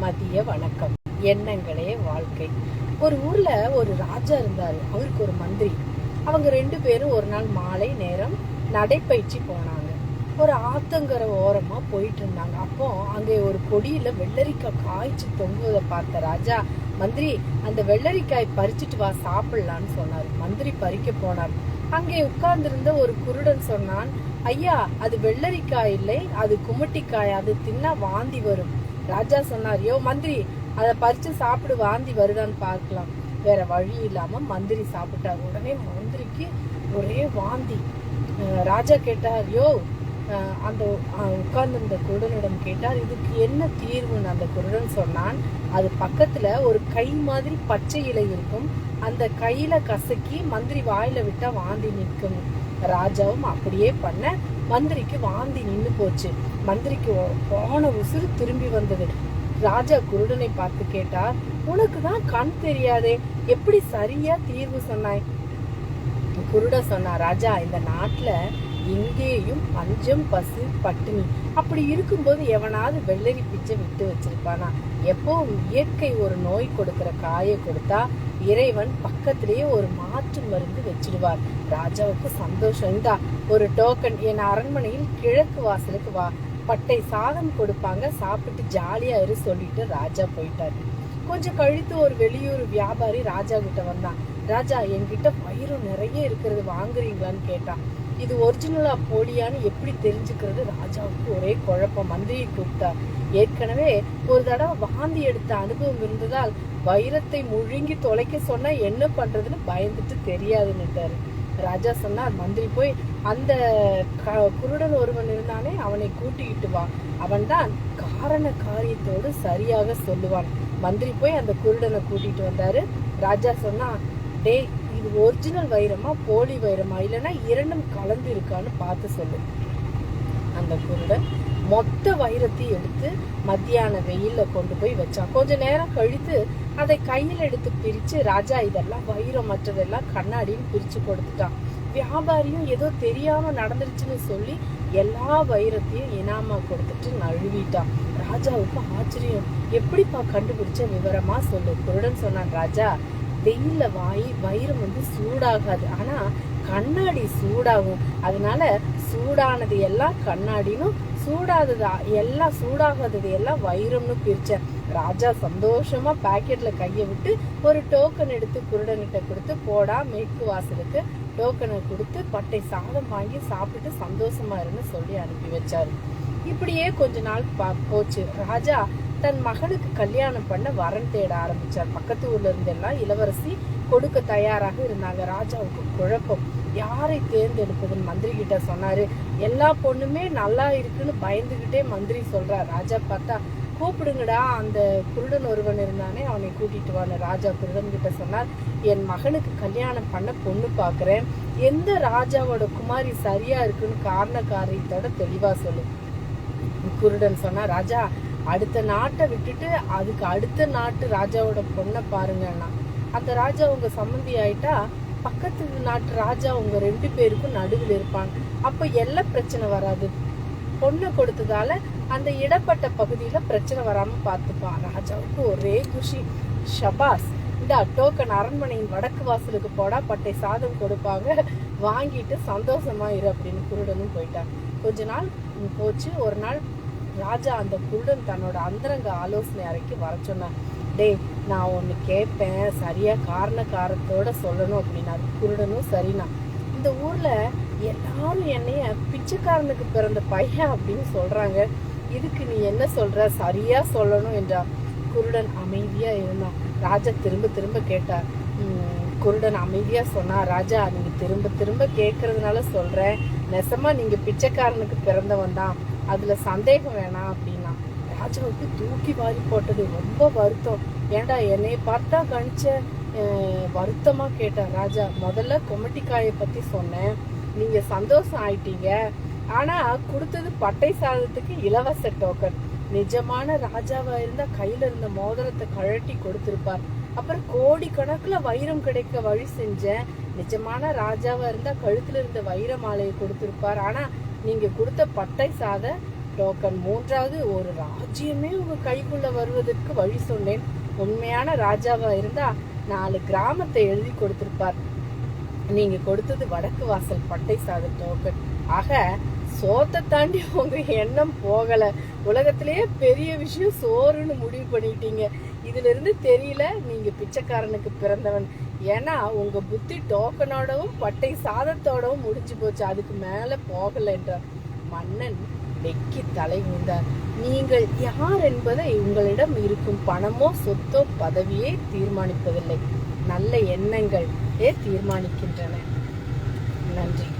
மதிய வணக்கம். எண்ணங்களே வாழ்க்கை. ஒரு ஊர்ல ஒரு ராஜா இருந்தாரு. அவருக்கு ஒரு மந்திரி. அவங்க ரெண்டு பேரும் ஒரு நாள் மாலை நேரம் நடைப்பயிற்சி போனாங்க. ஒரு ஆத்தங்கரை ஓரமா போயிட்டு இருந்தாங்க. அப்போ அங்கே ஒரு கொடியில வெள்ளரிக்காய் காய்ச்சி தொங்குவதை பார்த்த ராஜா மந்திரி அந்த வெள்ளரிக்காய் பறிச்சுட்டு வா சாப்பிடலான்னு சொன்னார். மந்திரி பறிக்க போனார். அங்கே உட்கார்ந்திருந்த ஒரு குருடன் சொன்னான் ஐயா அது வெள்ளரிக்காய் இல்லை அது குமட்டிக்காய். அது தின்னா வாந்தி வரும். ராஜா சொன்னார் யோ மந்திரி அதை பறிச்சு சாப்பிடு வாந்தி வருதான்னு பார்க்கலாம். வேற வழி இல்லாம மந்திரி சாப்பிட்டார். உடனே மந்திரிக்கு ஒரே வாந்தி. ராஜா கேட்டார் யோ அந்த உட்கார்ந்திருந்த குருடனிடம் கேட்டார் இதுக்கு என்ன தீர்வுன்னு? அந்த குருடன் சொன்னான் அது பக்கத்துல ஒரு கை மாதிரி பச்சை இலை இருக்கும். அந்த கையில கசக்கி மந்திரி வாயில விட்டா வாந்தி நிற்கும். ராஜாவும் அப்படியே பண்ண மந்திரிக்கு வாந்தி நின்று போச்சு. மந்திரிக்கு போன உசுறு திரும்பி வந்தது. ராஜா குருடனை பார்த்து கேட்டார் உனக்கு தான் கண் தெரியாதே எப்படி சரியா தீர்வு சொன்னாய்? குருட சொன்னா ராஜா இந்த நாட்டுல எங்கேயும் பஞ்சம் பசு பட்டினி. அப்படி இருக்கும்போது எவனாவது வெள்ளரி பிச்சை விட்டு வச்சிருப்பானா? எப்பவும் இயற்கை ஒரு நோய் கொடுக்கிற காயை கொடுத்தா இறைவன் பக்கத்திலேயே ஒரு மாற்று மருந்து வச்சிடுவார். ராஜாவுக்கு சந்தோஷம். தான் ஒரு டோக்கன் என் அரண்மனையில் கிழக்கு வாசலுக்கு வா. பட்டை சாதம் கொடுப்பாங்க. சாப்பிட்டு ஜாலியா இரு சொல்லிட்டு ராஜா போயிட்டாரு. கொஞ்சம் கழித்து ஒரு வெளியூர் வியாபாரி ராஜா கிட்ட வந்தான். ராஜா என்கிட்ட பயிரும் நிறைய இருக்கிறது வாங்குறீங்களான்னு கேட்டான். இது ஒரிஜினலா போலியான்னு எப்படி தெரிஞ்சுக்கிறது? ராஜாவுக்கு ஒரே குழப்பம். மந்திரியை கூப்பிட்டா. ஏற்கனவே ஒரு தடவை வாந்தி எடுத்த அனுபவம் இருந்ததால் வைரத்தை முழுங்கி தொலைக்க சொன்னா என்ன பண்றதுன்னு பயந்துட்டு தெரியாதுன்னுட்டாரு. ராஜா சொன்னார் மந்திரி போய் அந்த க- குருடன் ஒருவன் இருந்தானே அவனை கூட்டிக்கிட்டு வா. அவன்தான் காரண காரியத்தோடு சரியாக சொல்லுவான். மந்திரி போய் அந்த குருடனை கூட்டிட்டு வந்தாரு. ராஜா சொன்னா டேய் இது ஒரிஜினல் வைரமா போலி வைரமா இல்லைன்னா இரண்டும் கலந்து இருக்கான்னு பார்த்து சொல்லு. அந்த குருடன் மொத்த வைரத்தையும் எடுத்து மத்தியான வெயில்ல கொண்டு போய் வச்சான் கொஞ்ச நேரம் கழித்து அதை கையில் எடுத்து பிரிச்சு ராஜா இதெல்லாம் வைரம் மற்றதெல்லாம் கண்ணாடின்னு பிரிச்சு கொடுத்துட்டான். வியாபாரியும் ஏதோ தெரியாம நடந்துருச்சுன்னு சொல்லி எல்லா வைரத்தையும் இனாமா கொடுத்துட்டு நழுவிட்டான். ராஜாவுக்கு ஆச்சரியம். எப்படிப்பா கண்டுபிடிச்ச விவரமா சொல்லு. குருடன் சொன்னான் ராஜா வெயில்ல வாய் வைரம் வந்து சூடாகாது. ஆனா கண்ணாடி சூடாகும். அதனால சூடானது எல்லாம் கண்ணாடினும் சூடாதது எல்லாம் சூடாகாதது எல்லாம் வைரம்னு பிரிச்சேன். ராஜா சந்தோஷமா பாக்கெட்ல கையை விட்டு ஒரு டோக்கன் எடுத்து குருடன்கிட்ட கொடுத்து போடா மேற்கு வாசலுக்கு டோக்கனை கொடுத்து பட்டை சாதம் வாங்கி சாப்பிட்டு சந்தோஷமா இருன்னு சொல்லி அனுப்பி வச்சாரு. இப்படியே கொஞ்ச நாள் பா- போச்சு. ராஜா தன் மகனுக்கு கல்யாணம் பண்ண வரன் தேட ஆரம்பிச்சார். பக்கத்து ஊர்ல இருந்தெல்லாம் இளவரசி கொடுக்க தயாராக இருந்தாங்க. ராஜாவுக்கு குழப்பம். யாரை தேர்ந்தெடுப்பதுன்னு மந்திரி கிட்ட சொன்னாரு. எல்லா பொண்ணுமே நல்லா இருக்குன்னு பயந்துகிட்டே மந்திரி சொல்றார் ராஜா பார்த்தா கூப்பிடுங்கடா அந்த குருடன் ஒருவன் இருந்தானே அவனை கூட்டிட்டு வான ராஜா குருடன் கிட்ட சொன்னார். என் மகனுக்கு கல்யாணம் பண்ண பொண்ணு பாக்குறேன். எந்த ராஜாவோட குமாரி சரியா இருக்குன்னு காரண காரியத்தோட தெளிவா சொல்லு. குருடன் சொன்னா ராஜா அடுத்த நாட்டை விட்டுட்டு அதுக்கு அடுத்த நாட்டு ராஜாவோட பொண்ணை பாருங்கன்னா அந்த ராஜா உங்க சம்மந்தி ஆயிட்டா பக்கத்து நாட்டு ராஜா உங்க ரெண்டு பேருக்கும் நடுவில் இருப்பான். அப்ப எல்லா பிரச்சனை வராது. பொண்ணை கொடுத்ததால அந்த இடப்பட்ட பகுதியில பிரச்சனை வராம பார்த்துப்பான் ராஜாவுக்கு ஒரே குஷி. ஷபாஸ் இந்த டோக்கன் அரண்மனையின் வடக்கு வாசலுக்கு போடா பட்டை சாதம் கொடுப்பாங்க. வாங்கிட்டு சந்தோஷமா இரு அப்படின்னு குருடனும் போயிட்டான். கொஞ்ச நாள் போச்சு. ஒரு நாள் ராஜா அந்த குருடன் தன்னோட அந்தரங்க ஆலோசனை அறைக்கு வர சொன்னான். டேய் நான் ஒன்னு கேட்பேன் சரியா காரண காரத்தோட சொல்லணும் அப்படின்னா குருடனும் சரினா இந்த ஊர்ல எல்லாரும் என்னைய பிச்சைக்காரனுக்கு பிறந்த பையன் அப்படின்னு சொல்றாங்க. இதுக்கு நீ என்ன சொல்ற? சரியா சொல்லணும் என்றார் குருடன் அமைதியா இருந்தான். ராஜா திரும்ப திரும்ப கேட்டார் குருடன் அமைதியா சொன்னா ராஜா நீங்க திரும்ப திரும்ப கேட்கறதுனால சொல்றேன். நெசமா நீங்க பிச்சைக்காரனுக்கு பிறந்தவன் தான். அதுல சந்தேகம் வேணாம் அப்படின்னா. ராஜாவுக்கு தூக்கி வாரி போட்டது. ரொம்ப வருத்தம். ஏன்டா என்னைய பார்த்தா கணிச்ச? வருத்தமாக வருத்தமா கேட்டான் ராஜா. முதல்ல கொமட்டிக்காயை பத்தி சொன்னேன். நீங்க சந்தோஷம் ஆயிட்டீங்க. ஆனா கொடுத்தது பட்டை சாதத்துக்கு இலவச டோக்கன் நிஜமான ராஜாவா இருந்தா கையில இருந்த மோதிரத்தை கழட்டி கொடுத்திருப்பார். அப்புறம் கோடி கணக்குல வைரம் கிடைக்க வழி செஞ்சேன். நிஜமான ராஜாவா இருந்தா கழுத்துல இருந்த வைர மாலையை கொடுத்திருப்பார். ஆனா நீங்க கொடுத்த பட்டை சாத டோக்கன் மூன்றாவது ஒரு ராஜ்யமே உங்க கைக்குள்ள வருவதற்கு வழி சொன்னேன். உண்மையான ராஜாவா இருந்தா நாலு கிராமத்தை எழுதி கொடுத்திருப்பார். நீங்க கொடுத்தது வடக்கு வாசல் பட்டை சாத டோக்கன் ஆக சோத்தை தாண்டி உங்க எண்ணம் போகல. உலகத்திலேயே பெரிய விஷயம் சோறுன்னு முடிவு பண்ணிட்டீங்க. இதுல இருந்து தெரியல நீங்க பிச்சைக்காரனுக்கு பிறந்தவன். ஏன்னா உங்க புத்தி டோக்கனோடவும் பட்டை சாதத்தோடவும் முடிஞ்சு போச்சு. அதுக்கு மேல போகல என்றார் மன்னன் வெக்கி தலை உந்தார் நீங்கள் யார் என்பதை உங்களிடம் இருக்கும் பணமோ சொத்தோ பதவியே தீர்மானிப்பதில்லை. நல்ல எண்ணங்கள் தீர்மானிக்கின்றன. நன்றி.